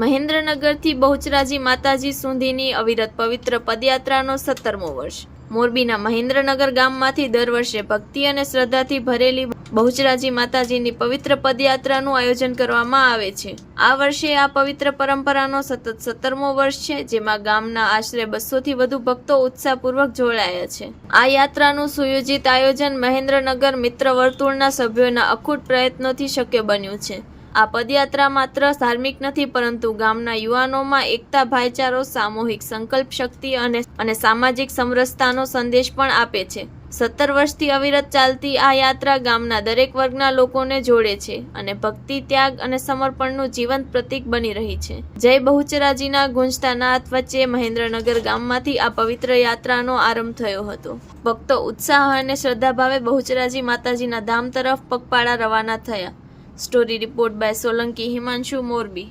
મહેન્દ્રનગરથી બહુચરાજી માતાજી સુધીની અવિરત પવિત્ર પદયાત્રાનો સત્તરમો વર્ષ. મોરબીના મહેન્દ્રનગર ગામમાંથી દર વર્ષે ભક્તિ અને શ્રદ્ધાથી ભરેલી બહુચરાજી માતાજીની પવિત્ર પદયાત્રાનું આયોજન કરવામાં આવે છે. આ વર્ષે આ પવિત્ર પરંપરાનો સતત સત્તરમો વર્ષ છે, જેમાં ગામના આશરે બસોથી વધુ ભક્તો ઉત્સાહપૂર્વક જોડાયા છે. આ યાત્રાનું સુયોજિત આયોજન મહેન્દ્રનગર મિત્ર વર્તુળના સભ્યોના અખૂટ પ્રયત્નોથી શક્ય બન્યું છે. આ પદયાત્રા માત્ર ધાર્મિક નથી, પરંતુ ગામના યુવાનોમાં એકતા, ભાઈચારો, સામૂહિક સંકલ્પ શક્તિ અને અને સામાજિક સમરસતાનો સંદેશ પણ આપે છે. સત્તર વર્ષથી અવિરત ચાલતી આ યાત્રા ગામના દરેક વર્ગના લોકોને જોડે છે અને ભક્તિ, ત્યાગ અને સમર્પણનું જીવંત પ્રતીક બની રહી છે. જય બહુચરાજીના ગુંજતા નાથ વચ્ચે મહેન્દ્રનગર ગામમાંથી આ પવિત્ર યાત્રાનો આરંભ થયો હતો. ભક્તો ઉત્સાહ અને શ્રદ્ધાભાવે બહુચરાજી માતાજીના ધામ તરફ પગપાળા રવાના થયા. Story report by Solanki Himanshu Morbi